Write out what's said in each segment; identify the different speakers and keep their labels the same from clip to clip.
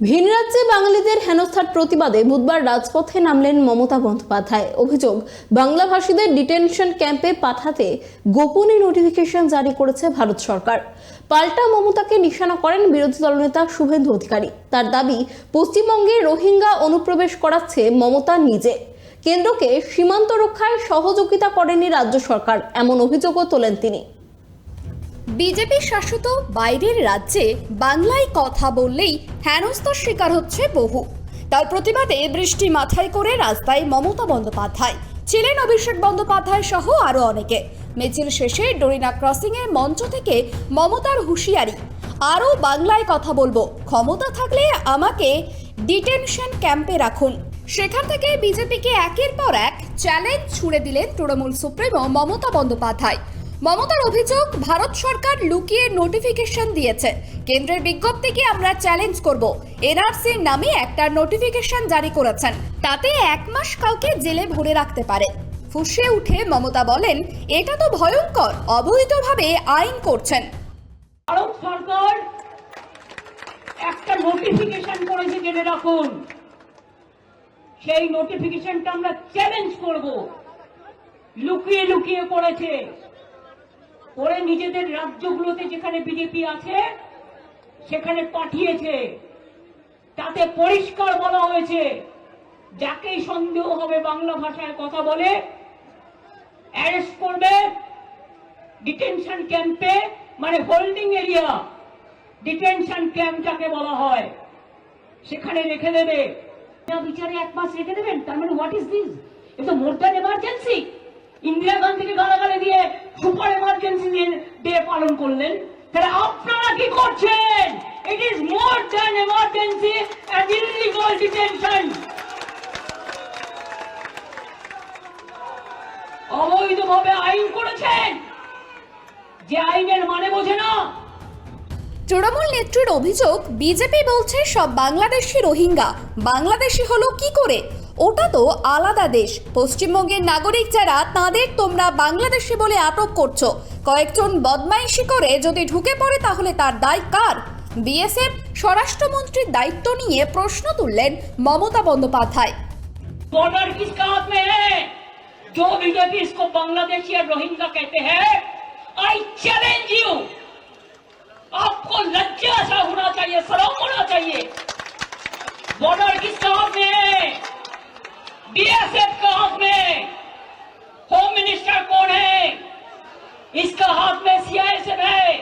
Speaker 1: ভিন রাজ্যে বাঙালিদের হেনস্থার প্রতিবাদে বুধবার রাজপথে নামলেন মমতা বন্দ্যোপাধ্যায়। অভিযোগ, বাংলাভাষীদের ডিটেনশন ক্যাম্পে পাঠাতে গোপনে নোটিফিকেশন জারি করেছে ভারত সরকার। পাল্টা মমতাকে নিশানা করেন বিরোধী দলনেতা শুভেন্দু অধিকারী। তার দাবি, পশ্চিমবঙ্গে রোহিঙ্গা অনুপ্রবেশ করাচ্ছে মমতা নিজে। কেন্দ্রকে সীমান্ত রক্ষায় সহযোগিতা করেনি রাজ্য সরকার, এমন অভিযোগও তোলেন তিনি।
Speaker 2: বিজেপি শাসিত বাইরের রাজ্যে বাংলায় কথা বললেই হেনস্থার শিকার হচ্ছে বহু। তার প্রতিবাদে বৃষ্টি মাথায় করে রাস্তায় মমতা বন্দ্যোপাধ্যায়। ছিলেন অভিষেক বন্দ্যোপাধ্যায় সহ আরও অনেকে। মিছিল শেষে ডোরিনা ক্রসিংয়ের মঞ্চ থেকে মমতার হুঁশিয়ারি। আরও বাংলায় কথা বলব। ক্ষমতা থাকলে আমাকে ডিটেনশন ক্যাম্পে রাখুন। সেখান থেকে বিজেপিকে একের পর এক চ্যালেঞ্জ ছুড়ে দিলেন তৃণমূল সুপ্রিমো মমতা বন্দ্যোপাধ্যায়। মমতার অভিযোগ, ভারত সরকার লুকিয়ে নোটিফিকেশন দিয়েছে। কেন্দ্রের বিজ্ঞপ্তিকে আমরা চ্যালেঞ্জ করব। এনআরসির নামে একটা নোটিফিকেশন জারি করেছেন। তাতে এক মাস কাউকে জেলে ভরে রাখতে পারে। ফুসে উঠে মমতা বলেন, এটা তো ভয়ঙ্কর। অবৈধভাবে আইন করছেন।
Speaker 3: ভারত সরকার একটা নোটিফিকেশন করেছে জেনে রাখুন। সেই নোটিফিকেশনটা আমরা চ্যালেঞ্জ করব। লুকিয়ে লুকিয়ে করেছে। করে নিজেদের রাজ্যগুলোতে যেখানে বিজেপি আছে, সেখানে পাঠিয়েছে। তাতে পরিষ্কার বলা হয়েছে, যাকেই সন্দেহ হবে বাংলা ভাষায় কথা বলে, অ্যারেস্ট করবে, ডিটেনশন ক্যাম্পে মানে হোল্ডিং এরিয়া, ডিটেনশন ক্যাম্প যাকে বলা হয়, সেখানে রেখে দেবে। বিচারে এক মাস রেখে দেবেন? তার মানে হোয়াট ইজ দিস এটা মোর দ্যান এমার্জেন্সি ইন্দিরা গান্ধীকে গালাগালি দিয়ে সুপার এমার্জেন্সি ডে পালন করলেন। তাহলে আপনারা কি করছেন? It is more than emergency and illegal detention অবৈধভাবে আইন করেছেন। যে আইনের মানে বোঝে না।
Speaker 2: তৃণমূল নেত্রীর অভিযোগ, বিজেপি বলছে সব বাংলাদেশি রোহিঙ্গা। বাংলাদেশি হলো কি করে? ওটা তো আলাদা দেশ পশ্চিমবঙ্গের নাগরিক যারা তাদের তোমরা বাংলাদেশি বলে আটক করছো কয়েকজন বদমাইশি করে যদি ঢুকে পড়ে তাহলে তার দায় কার বিএসএফ স্বরাষ্ট্রমন্ত্রীর দায়িত্ব নিয়ে প্রশ্ন তুললেন মমতা বন্দ্যোপাধ্যায়
Speaker 3: बॉर्डर किसका हाथ में है जो बीजेपी इसको बांग्लादेशी या रोहिंग्या कहते हैं आई चैलेंज यू आपको लज्जा सा होना चाहिए शर्म होना चाहिए बॉर्डर किसका हाथ में है बीएसएफ का हाथ में। होम मिनिस्टर कौन है? इसका हाथ में सीआईएसएफ है।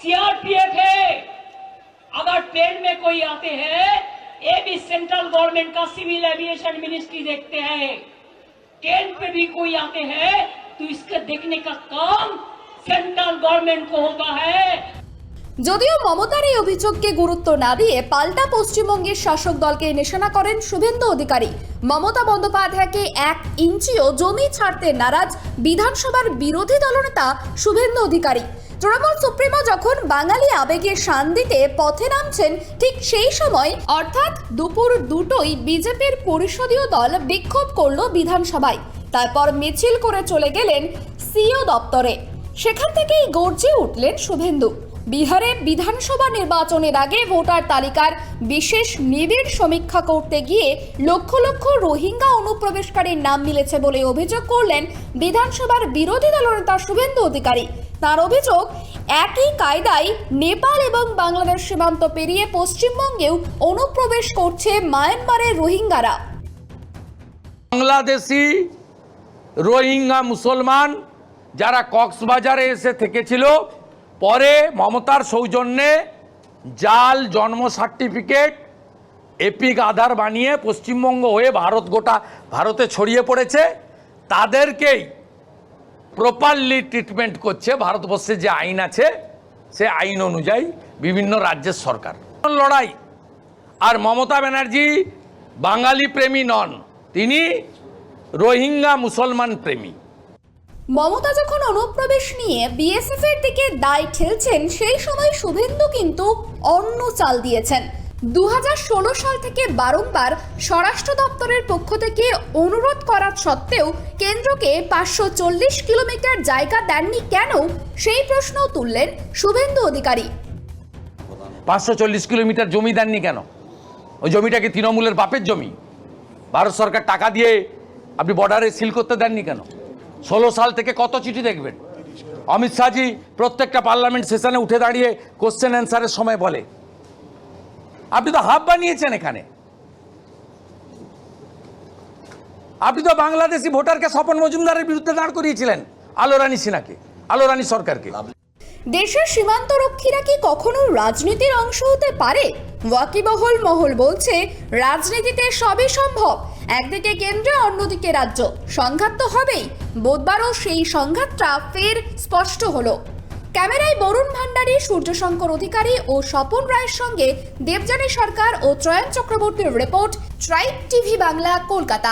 Speaker 3: सीआरपीएफ है। अगर ट्रेन में कोई आते हैं ये भी सेंट्रल गवर्नमेंट का सिविल एविएशन मिनिस्ट्री देखते हैं। ट्रेन पे भी कोई आते हैं तो इसके देखने का काम सेंट्रल गवर्नमेंट को होता है।
Speaker 2: যদিও মমতার এই অভিযোগকে গুরুত্ব না দিয়ে পাল্টা পশ্চিমবঙ্গের শাসক দলকে নিশানা করেন শুভেন্দু অধিকারী। মমতা বন্দ্যোপাধ্যায়কে এক ইঞ্চিও জমি ছাড়তে নারাজ বিধানসভার বিরোধী দলনেতা শুভেন্দু অধিকারী। তৃণমূল সুপ্রিমো যখন বাঙালি আবেগে শান দিতে পথে নামছেন, ঠিক সেই সময় অর্থাৎ দুপুর দুটোই বিজেপির পরিষদীয় দল বিক্ষোভ করল বিধানসভায়। তারপর মিছিল করে চলে গেলেন সিও দপ্তরে। সেখান থেকেই গর্জে উঠলেন শুভেন্দু। বিহারে বিধানসভা নির্বাচনের আগে ভোটার তালিকার বিশেষ নিবিড় সমীক্ষা করতে গিয়ে লক্ষ লক্ষ রোহিঙ্গা অনুপ্রবেশকারীর নাম মিলেছে বলে অভিযোগ করলেন বিধানসভার বিরোধী দলনেতা শুভেন্দু অধিকারী। তার অভিযোগ, একই কায়দায় নেপাল এবং বাংলাদেশ সীমান্ত পেরিয়ে পশ্চিমবঙ্গেও অনুপ্রবেশ করছে মায়ানমারের রোহিঙ্গারা।
Speaker 4: বাংলাদেশি রোহিঙ্গা মুসলমান যারা কক্সবাজারে এসে থেকেছিল পরে মমতার সৌজন্যে জাল জন্ম সার্টিফিকেট, এপিক আধার বানিয়ে পশ্চিমবঙ্গ হয়ে ভারত গোটা ভারতে ছড়িয়ে পড়েছে। তাদেরকেই প্রপারলি ট্রিটমেন্ট করছে ভারতবর্ষে যে আইন আছে, সে আইন অনুযায়ী বিভিন্ন রাজ্যের সরকার। লড়াই? আর মমতা ব্যানার্জি বাঙালি প্রেমী নন, তিনি রোহিঙ্গা মুসলমান প্রেমী।
Speaker 2: মমতা যখন অনুপ্রবেশ নিয়ে বিএসএফ এর দিকে দায় ঠেলছেন, সেই সময় শুভেন্দু কিন্তু অন্য চাল দিয়েছেন। দু হাজার ষোলো সাল থেকে বারংবার স্বরাষ্ট্র দপ্তরের পক্ষ থেকে অনুরোধ করা সত্ত্বেও কেন্দ্রকে পাঁচশো চল্লিশ কিলোমিটার জায়গা দেননি কেন, সেই প্রশ্নও তুললেন শুভেন্দু অধিকারী।
Speaker 4: পাঁচশো চল্লিশ কিলোমিটার জমি দেননি কেন? ওই জমিটাকে তৃণমূলের বাপের জমি? ভারত সরকার টাকা দিয়ে আপনি বর্ডারে সিল করতে দেননি কেন? ষোলো সাল থেকে কত চিঠি দেখবেন? অমিত শাহজি প্রত্যেকটা পার্লামেন্ট সেশনে উঠে দাঁড়িয়ে কোশ্চেন অ্যান্সারের সময় বলে। আপনি তো হাব বানিয়েছেন এখানে। আপনি তো বাংলাদেশি ভোটারকে স্বপন মজুমদারের বিরুদ্ধে দাঁড় করিয়েছিলেন আলো রানী সিনহাকে আলো রানী সরকারকে।
Speaker 2: দেশের সীমান্ত রক্ষীরা কি কখনো রাজনীতির অংশ হতে পারে? ওয়াকিবহল মহল বলছে, রাজনীতিতে সবই সম্ভব। একদিকে কেন্দ্র অন্যদিকে রাজ্য। সংঘাত তো হবেই। বুধবারও সেই সংঘাতটা ফের স্পষ্ট হলো। ক্যামেরায় বরুণ ভান্ডারী, সূর্যশঙ্কর অধিকারী ও স্বপন রায়ের সঙ্গে দেবযানী সরকার ও ত্রয়ন চক্রবর্তীর report tribe TV Bangla, Kolkata.